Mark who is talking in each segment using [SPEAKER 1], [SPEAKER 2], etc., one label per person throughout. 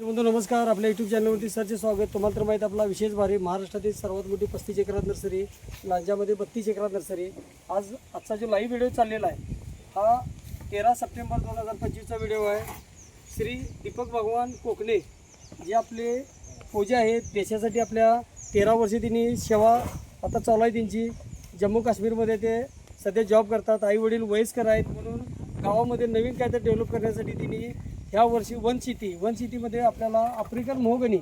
[SPEAKER 1] बंधू नमस्कार. आपल्या यूट्यूब चॅनलवरती सरचे स्वागत. तुम्हाला तर माहीत आपला विशेष भारी महाराष्ट्रातील सर्वात मोठी पस्तीस एकरात नर्सरी लांजामध्ये बत्तीस एकरात नर्सरी. आज आजचा जो लाईव्ह व्हिडिओ चाललेला आहे हा तेरा सप्टेंबर दोन हजार पंचवीसचा व्हिडिओ आहे. श्री दीपक भगवान कोकणे जे आपले फौजी आहेत देशासाठी आपल्या तेरा वर्षे त्यांनी सेवा आता चालू आहे त्यांची. जम्मू काश्मीरमध्ये ते सध्या जॉब करतात. आई वडील वयस्कर आहेत म्हणून गावामध्ये नवीन काहीतरी डेव्हलप करण्यासाठी त्यांनी ह्या वर्षी वन सिटी वन सिटीमध्ये आपल्याला आफ्रिकन मोहगणी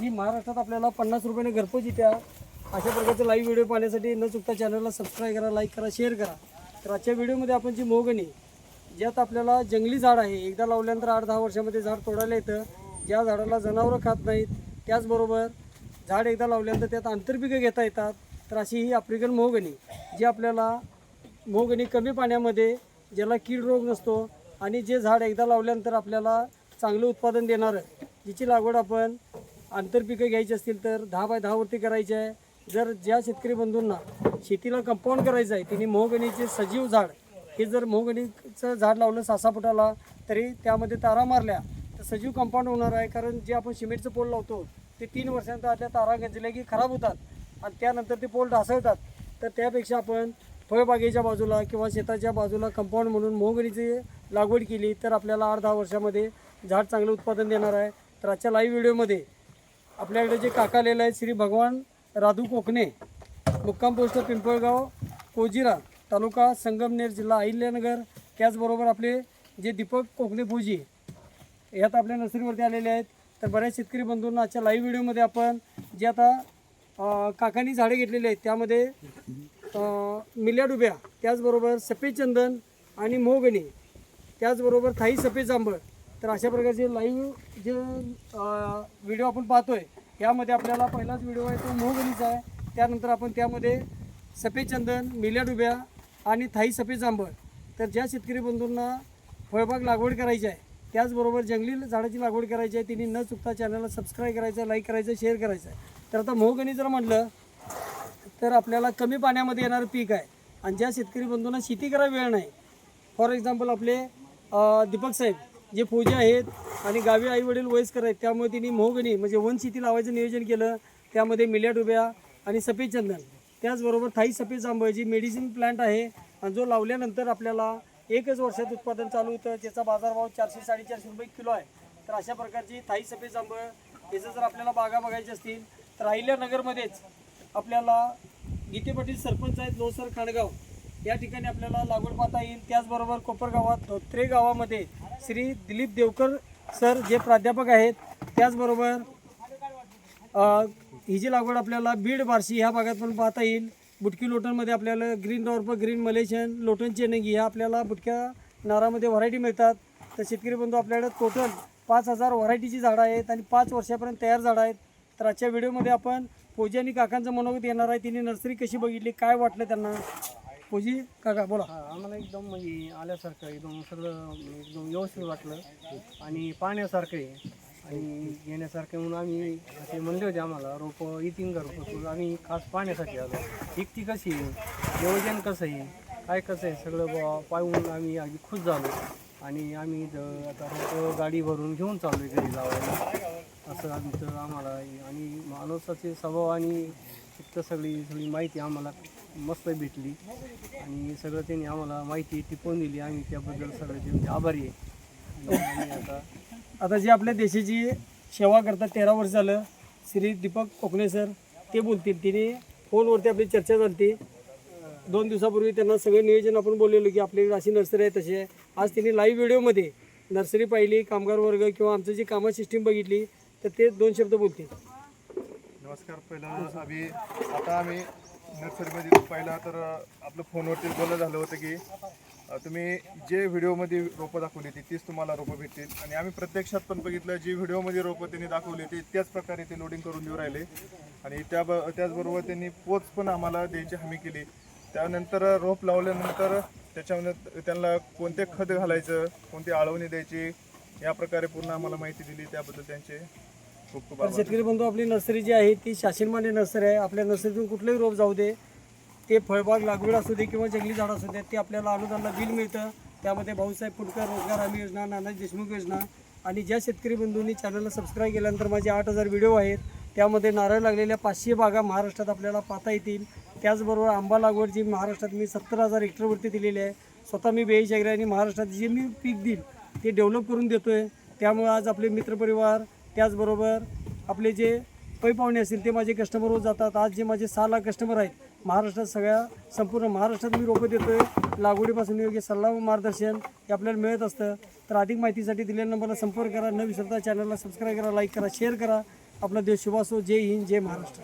[SPEAKER 1] जी महाराष्ट्रात आपल्याला पन्नास रुपयाने घरपोच येत्या अशा प्रकारचे लाईव्ह व्हिडिओ पाहण्यासाठी न चुकता चॅनलला सबस्क्राईब करा लाईक करा शेअर करा. तर आजच्या व्हिडिओमध्ये आपण जी मोहगणी ज्यात आपल्याला जंगली झाड आहे एकदा लावल्यानंतर आठ दहा वर्षामध्ये झाड तोडायला येतं. ज्या झाडाला जनावरं खात नाहीत त्याचबरोबर झाड एकदा लावल्यानंतर त्यात आंतरपिकं घेता येतात. तर अशी ही आफ्रिकन मोहगणी जी आपल्याला मोहगणी कमी पाण्यामध्ये ज्याला कीड रोग नसतो आणि जे झाड एकदा लावल्यानंतर आपल्याला चांगलं उत्पादन देणारं जिची लागवड आपण आंतरपिकं घ्यायची असतील तर दहा बाय दहावरती करायची आहे. जर ज्या शेतकरी बंधूंना शेतीला कंपाऊंड करायचं आहे त्यांनी मोहगणीचे सजीव झाड हे जर मोहगणीचं झाड लावलं सासापुटाला फुटाला तरी त्यामध्ये तारा मारल्या तर सजीव कंपाऊंड होणार आहे. कारण जे आपण सिमेंटचं पोल लावतो ते तीन वर्षांचा त्या तारा गंजल्या की खराब होतात आणि त्यानंतर ते पोल ढासळतात. तर त्यापेक्षा आपण फळबागेच्या बाजूला किंवा शेताच्या बाजूला कंपाऊंड म्हणून मोहगणीचे लागवड केली तर आपल्याला आठ दहा वर्षामध्ये झाड चांगलं उत्पादन देणार आहे. तर आजच्या लाईव्ह व्हिडिओमध्ये आपल्याकडे जे काका आलेलं आहे श्री भगवान राधू कोकणे मुक्काम पोस्ट पिंपळगाव कोजिरा तालुका संगमनेर जिल्हा अहिल्यानगर त्याचबरोबर आपले जे दीपक कोकणे भोजी ह्यात आपल्या नर्सरीवरती आलेले आहेत. तर बऱ्याच शेतकरी बंधूंना आजच्या लाईव्ह व्हिडिओमध्ये आपण जे आता काकांनी झाडे घेतलेली आहेत त्यामध्ये मिल्या डुब्या त्याचबरोबर सफेद चंदन आणि मोगणी त्याचबरोबर थाई सफेद जांभळ. तर अशा प्रकारचे लाईव्ह जे व्हिडिओ आपण पाहतोय यामध्ये आपल्याला पहिलाच व्हिडिओ आहे तो मोहगणीचा आहे. त्यानंतर आपण त्यामध्ये सफेद चंदन मिल्या डुब्या आणि थाई सफेद जांभळ. तर ज्या शेतकरी बंधूंना फळबाग लागवड करायची आहे त्याचबरोबर जंगली झाडाची लागवड करायची आहे तिने न चुकता चॅनलला सबस्क्राईब करायचं लाईक करायचं शेअर करायचं आहे. तर आता मोहगणी जर म्हटलं तर आपल्याला कमी पाण्यामध्ये येणारं पीक आहे. आणि ज्या शेतकरी बंधूंना शेती करायला वेळ नाही फॉर एक्झाम्पल आपले दीपक साहेब जे फौजी आहेत आणि गावी आई वडील वयस्कर आहेत त्यामुळे त्यांनी मोहगणी म्हणजे वन शेती लावायचं नियोजन केलं त्यामध्ये मिल्या डुब्या आणि सफेद चंदन. त्याचबरोबर थाई सफेद जांभळ जी मेडिसिन प्लांट आहे आणि जो लावल्यानंतर आपल्याला एकच वर्षात उत्पादन चालू होतं त्याचा बाजारभाव चारशे साडेचारशे रुपये किलो आहे. तर अशा प्रकारची थाई सफेद जांभळ याचं जर आपल्याला बागा बघायची असतील तर अहिल्यानगरमध्येच आपल्याला गीतेपाटील सरपंच आहेत लोसर खाणगाव. या ठिकाणी आपल्याला लागवड पाहता येईल. त्याचबरोबर कोपरगावात धोत्रे गावामध्ये श्री दिलीप देवकर सर जे प्राध्यापक आहेत त्याचबरोबर हिची ही जी लागवड आपल्याला बीड बार्शी ह्या भागात पण पाहता येईल. बुटकी लोटनमध्ये आपल्याला ग्रीन डॉर्प ग्रीन मलेशियन लोटन चेनंगी ह्या आपल्याला बुटक्या नारामध्ये व्हरायटी मिळतात. तर शेतकरी बंधू आपल्याकडे टोटल पाच हजार व्हरायटीची झाडं आहेत आणि पाच वर्षापर्यंत तयार झाडं आहेत. तर आजच्या व्हिडिओमध्ये आपण फौजी आणि काकांचं मनोगत येणार आहे. तिने नर्सरी कशी बघितली काय वाटलं त्यांना? फौजी काका बोला.
[SPEAKER 2] हा आम्हाला एकदम म्हणजे आल्यासारखं एकदम सगळं एकदम व्यवस्थित वाटलं. आणि पाहण्यासारखं आहे. आणि येण्यासारखं म्हणून आम्ही ते म्हणले होते आम्हाला रोपं इथिंग का आम्ही खास पाहण्यासाठी आलो. विकती कशी आहे? नियोजन कसं आहे? काय कसं आहे? सगळं बुवा पाहून आम्ही अगदी खुश झालो. आणि आम्ही आता रोपं गाडी भरून घेऊन चाललो आहे घरी लावायला असं आमचं आम्हाला आणि माणसाचे स्वभाव आणि तर सगळी सगळी माहिती आम्हाला मस्त भेटली. आणि सगळं त्यांनी आम्हाला माहिती टिपवून दिली. आम्ही त्याबद्दल सगळे त्यांचे आभारी आहे. आणि आता
[SPEAKER 1] आता जे आपल्या देशाची सेवा करतात तेरा वर्ष झालं श्री दीपक कोकणे सर ते बोलतील. तिने फोनवरती आपली चर्चा झाली दोन दिवसापूर्वी त्यांना सगळं नियोजन आपण बोललेलो की आपली अशी नर्सरी आहे तशी आहे आज तिने लाईव्ह व्हिडिओमध्ये नर्सरी पाहिली कामगार वर्ग किंवा आमचं जी कामा सिस्टीम बघितली तर ते दोन शब्द बोलतील.
[SPEAKER 3] नमस्कार. पहिला आम्ही आता आम्ही नर्सरीमध्ये पहिला तर आपलं फोनवरती बोलणं झालं होतं की तुम्ही जे व्हिडिओमध्ये रोपं दाखवली होती तीच तुम्हाला रोपं भेटतील. आणि आम्ही प्रत्यक्षात पण बघितलं जी व्हिडिओमध्ये रोपं त्यांनी दाखवली होती त्याच प्रकारे ते लोडिंग करून देऊ राहिले. आणि त्या त्याचबरोबर त्यांनी पोच पण आम्हाला द्यायची हमी केली. त्यानंतर रोप लावल्यानंतर त्याच्यामध्ये त्यांना कोणते खत घालायचं कोणती आळवणी द्यायची या प्रकारे पूर्ण आम्हाला माहिती दिली त्याबद्दल त्यांचे खूप खूप
[SPEAKER 1] तर शेतकरी बंधू आपली नर्सरी जी आहे ती शासनमान्य नर्सरी आहे. आपल्या नर्सरीतून कुठलेही रोप जाऊ दे. ते फळबाग लागवड असू दे किंवा जंगली झाड असू दे ते आपल्याला अनुदानला बिल मिळतं. त्यामध्ये भाऊसाहेब पुटकर रोजगार हमी योजना नानाजी देशमुख योजना आणि ज्या शेतकरी बंधूंनी चॅनलला सबस्क्राईब केल्यानंतर माझे आठ हजार व्हिडिओ आहेत त्यामध्ये नारळ लागलेल्या पाचशे बागा महाराष्ट्रात आपल्याला पाहता येतील. त्याचबरोबर आंबा लागवड जी महाराष्ट्रात मी सत्तर हजार हेक्टरवरती दिलेली आहे. स्वतः मी बेईश आणि महाराष्ट्रात जे मी पीक देईल ते डेव्हलप करून देतो आहे त्यामुळे आज आपले मित्रपरिवार त्याचबरोबर आपले जे पै पाहुणे असतील ते माझे कस्टमरवर जातात. आज जे माझे सहा लाख कस्टमर आहेत महाराष्ट्रात सगळ्या संपूर्ण महाराष्ट्रात मी रोपं देतो आहे लागवडीपासून योग्य सल्ला व मार्गदर्शन हे आपल्याला मिळत असतं. तर अधिक माहितीसाठी दिलेल्या नंबरला संपर्क करा. न विसरता चॅनलला सबस्क्राईब करा लाईक करा शेअर करा. आपला देश शुभासो जय हिंद जय महाराष्ट्र.